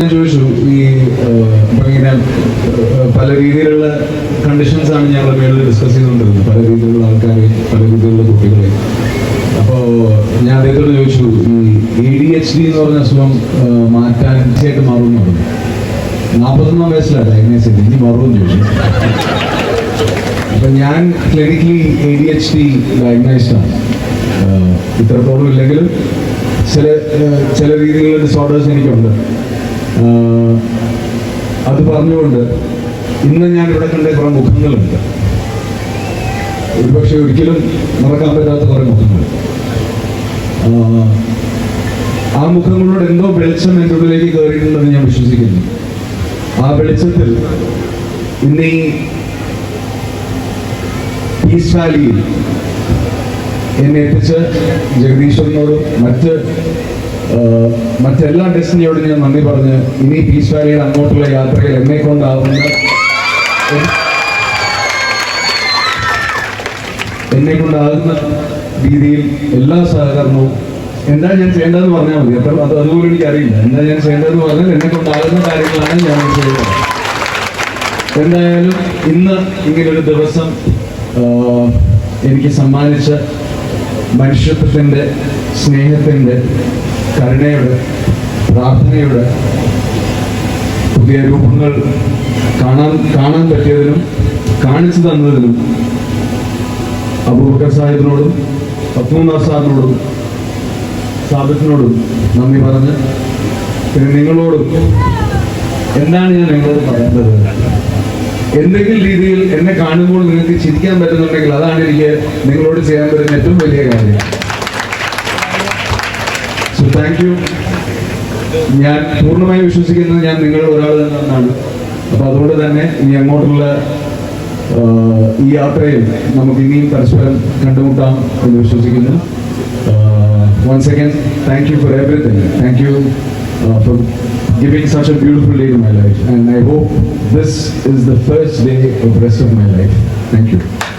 ഞാൻ ചോദിച്ചു ഈ ഇങ്ങനെ പല രീതിയിലുള്ള കണ്ടീഷൻസ് ആണ് ഞങ്ങൾ മേളിൽ ഡിസ്കസ് ചെയ്തുകൊണ്ടിരുന്നത്. പല രീതിയിലുള്ള ആൾക്കാരെ പല രീതിയിലുള്ള കുട്ടികളെ. അപ്പോൾ ഞാൻ അദ്ദേഹത്തോട് ചോദിച്ചു ഈ എ ഡി എച്ച് ഡി എന്ന് പറഞ്ഞ അസുഖം മാറ്റാൻ തീർച്ചയായിട്ടും മാറുമെന്ന് പറഞ്ഞു. നാൽപ്പത്തൊന്നാം വയസ്സിലാണ് ഡയഗ്നോസ് ചെയ്തത് ഇനി മാറുമെന്ന് ചോദിച്ചു. അപ്പൊ ഞാൻ clinically A D H D ഡയഗ്നൈസ്ഡാണ് ഇത്രത്തോളം ഇല്ലെങ്കിലും ചില ചില രീതിയിലുള്ള ഡിസോർഡേഴ്സ് എനിക്കുണ്ട്. അത് പറഞ്ഞുകൊണ്ട് ഇന്ന് ഞാൻ ഇവിടെ കണ്ട കുറെ മുഖങ്ങളുണ്ട്. ഒരുപക്ഷെ ഒരിക്കലും മറക്കാൻ പറ്റാത്ത കുറെ മുഖങ്ങൾ. ആ മുഖങ്ങളോട് എന്തോ വെളിച്ചം എന്റെ ഉള്ളിലേക്ക് കയറിയിട്ടുണ്ടെന്ന് ഞാൻ വിശ്വസിക്കുന്നു. ആ വെളിച്ചത്തിൽ ഇന്ന് ഈ പീസ് എന്നെ എത്തിച്ച് ജഗദീശ്വരനോടും മറ്റ് മറ്റെല്ലാ ഡെസ്റ്റിനിയോടും ഞാൻ നന്ദി പറഞ്ഞ് ഇനി പീസ് വാലിയുടെ അങ്ങോട്ടുള്ള യാത്രയിൽ എന്നെ കൊണ്ടാവുന്ന എന്നെ കൊണ്ടാകുന്ന രീതിയിൽ എല്ലാ സഹകരണവും എന്താ ഞാൻ ചെയ്യേണ്ടതെന്ന് പറഞ്ഞാൽ മതി. അത്ര അത് അതുപോലെ എനിക്ക് അറിയില്ല എന്താ ഞാൻ ചെയ്യേണ്ടതെന്ന് പറഞ്ഞാൽ എന്നെ കൊണ്ടാകുന്ന കാര്യങ്ങളാണ് ഞാൻ ചെയ്യുന്നത്. എന്തായാലും ഇന്ന് ഇങ്ങനൊരു ദിവസം എനിക്ക് സമ്മാനിച്ച മനുഷ്യത്വത്തിന്റെ സ്നേഹത്തിന്റെ കരുണയുടെ പ്രാർത്ഥനയുടെ പുതിയ രൂപങ്ങൾ കാണാൻ കാണാൻ പറ്റിയതിനും കാണിച്ചു തന്നതിനും അബൂബക്കർ സാഹിബിനോടും പത്മനാഥ് സാറിനോടും സാബിത്തിനോടും നന്ദി പറഞ്ഞ് പിന്നെ നിങ്ങളോടും എന്താണ് ഞാൻ നിങ്ങളോട് പറയേണ്ടത്? എന്തെങ്കിലും രീതിയിൽ എന്നെ കാണുമ്പോൾ നിങ്ങൾക്ക് ചിരിക്കാൻ പറ്റുന്നുണ്ടെങ്കിൽ അതാണ് എനിക്ക് നിങ്ങളോട് ചെയ്യാൻ പറ്റുന്ന ഏറ്റവും വലിയ കാര്യം. സോ താങ്ക് യു ഞാൻ പൂർണമായി വിശ്വസിക്കുന്നത് ഞാൻ നിങ്ങൾ ഒരാൾ തന്നെയാണ് അപ്പൊ അതുകൊണ്ട് തന്നെ ഇനി അങ്ങോട്ടുള്ള ഈ യാത്രയിൽ നമുക്ക് ഇനിയും പരസ്പരം കണ്ടുമുട്ടാം എന്ന് വിശ്വസിക്കുന്നു. Once again thank you for everything thank you for giving such a beautiful day to my life. And I hope this is the first day of the rest of my life. Thank you.